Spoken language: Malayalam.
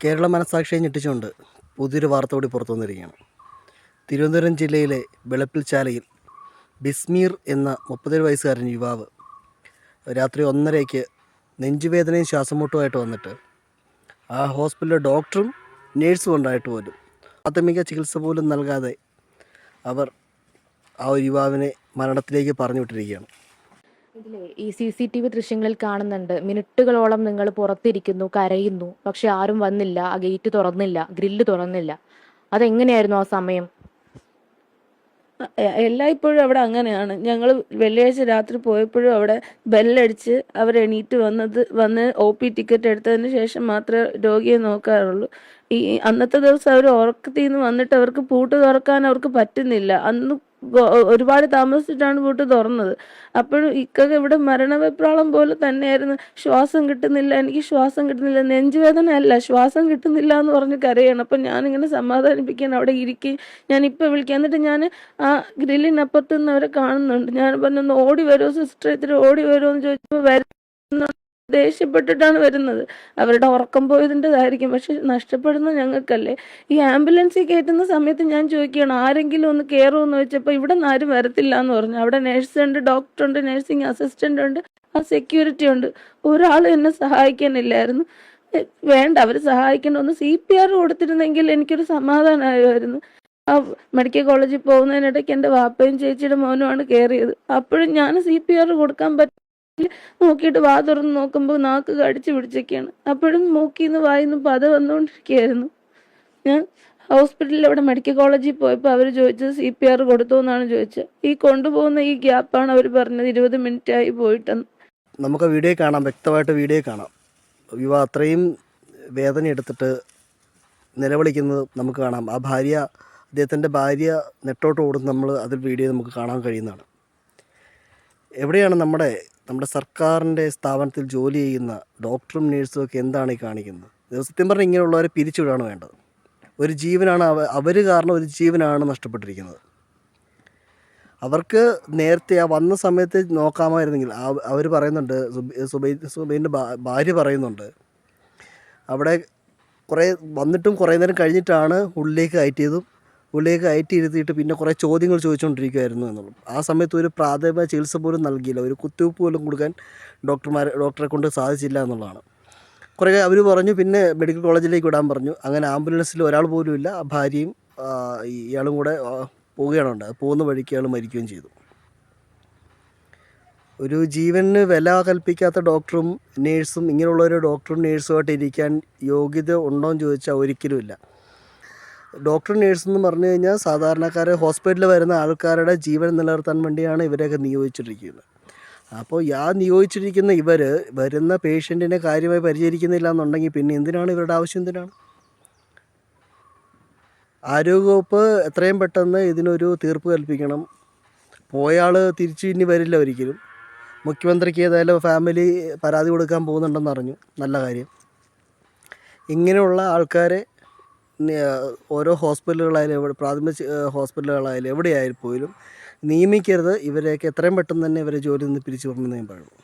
കേരള മനസാക്ഷിയെ ഞെട്ടിച്ചുകൊണ്ട് പുതിയൊരു വാർത്ത കൂടി പുറത്തു വന്നിരിക്കുകയാണ്. തിരുവനന്തപുരം ജില്ലയിലെ വെളുപ്പിൽച്ചാലയിൽ ബിസ്മീർ എന്ന മുപ്പത്തേഴ് വയസ്സുകാരൻ യുവാവ് രാത്രി ഒന്നരയ്ക്ക് നെഞ്ചുവേദനയും ശ്വാസമുട്ടുമായിട്ട് വന്നിട്ട് ആ ഹോസ്പിറ്റലിലെ ഡോക്ടറും നേഴ്സും ഉണ്ടായിട്ട് പോലും പ്രാഥമിക ചികിത്സ പോലും നൽകാതെ അവർ ആ ഒരു യുവാവിനെ മരണത്തിലേക്ക് പറഞ്ഞു വിട്ടിരിക്കുകയാണ്. ഇതിലെ ഈ സി സി ടി വി ദൃശ്യങ്ങളിൽ കാണുന്നുണ്ട്. മിനിറ്റുകളോളം നിങ്ങൾ പുറത്തിരിക്കുന്നു കരയുന്നു. പക്ഷെ ആരും വന്നില്ല ആ ഗേറ്റ് തുറന്നില്ല ഗ്രില്ല് തുറന്നില്ല. അതെങ്ങനെയായിരുന്നു ആ സമയം? എല്ലായ്പ്പോഴും അവിടെ അങ്ങനെയാണ്. ഞങ്ങൾ വെള്ളിയാഴ്ച രാത്രി പോയപ്പോഴും അവിടെ ബെല്ലടിച്ച് അവർ എണീറ്റ് വന്നത് വന്ന് ഒ പി ടിക്കറ്റ് എടുത്തതിന് ശേഷം മാത്രമേ രോഗിയെ നോക്കാറുള്ളൂ. ഈ അന്നത്തെ ദിവസം അവർ ഉറക്കത്തിൽ നിന്ന് വന്നിട്ട് അവർക്ക് പൂട്ട് തുറക്കാൻ അവർക്ക് പറ്റുന്നില്ല. അന്ന് ഒരുപാട് താമസിച്ചിട്ടാണ് പൂട്ട് തുറന്നത്. അപ്പോഴും ഇക്കൊക്കെ ഇവിടെ മരണവെപ്രാളം പോലെ തന്നെയായിരുന്നു. ശ്വാസം കിട്ടുന്നില്ല. എനിക്ക് ശ്വാസം കിട്ടുന്നില്ല. നെഞ്ചുവേദന അല്ല ശ്വാസം കിട്ടുന്നില്ല എന്ന് പറഞ്ഞ് കരയാണ്. അപ്പം ഞാനിങ്ങനെ സമാധാനിപ്പിക്കാൻ അവിടെ ഇരിക്കുകയും ഞാൻ ഇപ്പം വിളിക്കാം എന്നിട്ട് ഞാൻ ആ ഗ്രില്ലിനപ്പുറത്ത് നിന്ന് അവരെ കാണുന്നുണ്ട്. ഞാൻ പറഞ്ഞൊന്ന് ഓടി വരുമോ സിസ്റ്റർ ഇത്തിരി ഓടി വരുമോ എന്ന് ചോദിച്ചപ്പോൾ വരുന്ന ദേഷ്യപ്പെട്ടിട്ടാണ് വരുന്നത്. അവരുടെ ഉറക്കം പോയതിന്റെതായിരിക്കും. പക്ഷെ നഷ്ടപ്പെടുന്നത് ഞങ്ങൾക്കല്ലേ? ഈ ആംബുലൻസിൽ കയറ്റുന്ന സമയത്ത് ഞാൻ ചോദിക്കുകയാണ് ആരെങ്കിലും ഒന്ന് കയറുമെന്ന് വെച്ചപ്പോൾ ഇവിടെ നിന്ന് ആരും വരത്തില്ല എന്ന് പറഞ്ഞു. അവിടെ നേഴ്സ് ഉണ്ട് ഡോക്ടർ ഉണ്ട് നഴ്സിംഗ് അസിസ്റ്റന്റ് ഉണ്ട് ആ സെക്യൂരിറ്റി ഉണ്ട് ഒരാൾ എന്നെ സഹായിക്കാനില്ലായിരുന്നു. വേണ്ട അവർ സഹായിക്കേണ്ട. ഒന്ന് സി പി ആർ കൊടുത്തിരുന്നെങ്കിൽ എനിക്കൊരു സമാധാനമായിരുന്നു. ആ മെഡിക്കൽ കോളേജിൽ പോകുന്നതിനിടയ്ക്ക് എന്റെ വാപ്പയും ചേച്ചിയുടെ മോനുമാണ് കയറിയത്. അപ്പോഴും ഞാൻ സി പി ആർ കൊടുക്കാൻ പറ്റില്ല നോക്കിയിട്ട് വാ തുറന്ന് നോക്കുമ്പോൾ നാക്ക് കടിച്ചു പിടിച്ചൊക്കെയാണ്. അപ്പോഴും മൂക്കിന്ന് വായിന്ന് പത വന്നുകൊണ്ടിരിക്കുകയായിരുന്നു ഞാൻ ഹോസ്പിറ്റലിൽ അവിടെ മെഡിക്കൽ കോളേജിൽ പോയപ്പോൾ അവർ ചോദിച്ചത് സി പി ആർ കൊടുത്തു എന്നാണ് ചോദിച്ചത്. ഈ കൊണ്ടുപോകുന്ന ഈ ഗ്യാപ്പാണ് അവർ പറഞ്ഞത് ഇരുപത് മിനിറ്റ് ആയി പോയിട്ടെന്ന്. നമുക്ക് വീഡിയോ കാണാം വ്യക്തമായിട്ട് വീഡിയോ കാണാം. യുവ അത്രയും വേദന എടുത്തിട്ട് നിലവിളിക്കുന്നത് നമുക്ക് കാണാം. ആ ഭാര്യ അദ്ദേഹത്തിന്റെ ഭാര്യ നെട്ടോട്ട് ഓടുന്ന നമ്മൾ അതിൽ വീഡിയോ നമുക്ക് കാണാൻ കഴിയുന്നതാണ്. എവിടെയാണ് നമ്മുടെ നമ്മുടെ സർക്കാരിന്റെ സ്ഥാപനത്തിൽ ജോലി ചെയ്യുന്ന ഡോക്ടറും നേഴ്സും ഒക്കെ എന്താണ് ഈ കാണിക്കുന്നത്? സത്യം പറഞ്ഞാൽ ഇങ്ങനെയുള്ളവരെ പിരിച്ചുവിടാണ് വേണ്ടത്. ഒരു ജീവനാണ് അവ അവർ കാരണം ഒരു ജീവനാണ് നഷ്ടപ്പെട്ടിരിക്കുന്നത്. അവർക്ക് നേരത്തെ ആ വന്ന സമയത്ത് നോക്കാമായിരുന്നെങ്കിൽ അവർ പറയുന്നുണ്ട് സുബൈ സുബൈന്റെ ഭാര്യ പറയുന്നുണ്ട് അവിടെ കുറേ വന്നിട്ടും കുറേ നേരം കഴിഞ്ഞിട്ടാണ് ഉള്ളിലേക്ക് കയറ്റിയതും ഉള്ളിലേക്ക് കയറ്റി ഇരുത്തിയിട്ട് പിന്നെ കുറേ ചോദ്യങ്ങൾ ചോദിച്ചുകൊണ്ടിരിക്കുമായിരുന്നു എന്നുള്ളത് ആ സമയത്ത് ഒരു പ്രാഥമിക ചികിത്സ പോലും നൽകിയില്ല. ഒരു കുത്തിവെപ്പ് പോലും കൊടുക്കാൻ ഡോക്ടർമാർ ഡോക്ടറെ കൊണ്ട് സാധിച്ചില്ല എന്നുള്ളതാണ്. കുറേ അവർ പറഞ്ഞു പിന്നെ മെഡിക്കൽ കോളേജിലേക്ക് വിടാൻ പറഞ്ഞു. അങ്ങനെ ആംബുലൻസിൽ ഒരാൾ പോലും ഇല്ല. ഭാര്യയും ഇയാളും കൂടെ പോവുകയാണ് ഉണ്ടായത് പോകുന്ന വഴിക്ക് അയാൾ മരിക്കുകയും ചെയ്തു. ഒരു ജീവന് വില കൽപ്പിക്കാത്ത ഡോക്ടറും നേഴ്സും ഇങ്ങനെയുള്ള ഒരു ഡോക്ടറും നേഴ്സുമായിട്ട് ഇരിക്കാൻ യോഗ്യത ഉണ്ടോ എന്ന് ചോദിച്ചാൽ ഒരിക്കലുമില്ല ഡോക്ടർ നേഴ്സ് എന്ന് പറഞ്ഞു കഴിഞ്ഞാൽ സാധാരണക്കാരെ ഹോസ്പിറ്റലിൽ വരുന്ന ആൾക്കാരുടെ ജീവൻ നിലനിർത്താൻ വേണ്ടിയാണ് ഇവരെയൊക്കെ നിയോഗിച്ചിരിക്കുന്നത് അപ്പോൾ ആ നിയോഗിച്ചിരിക്കുന്ന ഇവർ വരുന്ന പേഷ്യന്റിനെ കാര്യമായി പരിചരിക്കുന്നില്ല എന്നുണ്ടെങ്കിൽ പിന്നെ എന്തിനാണ് ഇവരുടെ ആവശ്യം എന്തിനാണ്? ആരോഗ്യവകുപ്പ് എത്രയും പെട്ടെന്ന് ഇതിനൊരു തീർപ്പ് കൽപ്പിക്കണം. പോയാൾ തിരിച്ച് ഇനി വരില്ല ഒരിക്കലും. മുഖ്യമന്ത്രിക്ക് ഏതായാലും ഫാമിലി പരാതി കൊടുക്കാൻ പോകുന്നുണ്ടെന്ന് അറിഞ്ഞു. നല്ല കാര്യം. ഇങ്ങനെയുള്ള ആൾക്കാരെ ഓരോ ഹോസ്പിറ്റലുകളായാലും എവിടെ പ്രാഥമിക ഹോസ്പിറ്റലുകളായാലും എവിടെയായാലും പോലും നിയമിക്കരുത്. ഇവരെയൊക്കെ എത്രയും പെട്ടെന്ന് തന്നെ ഇവരെ ജോലിയിൽ നിന്ന് പിരിച്ചു വിടണമെന്ന് ഞാൻ പറയുന്നു.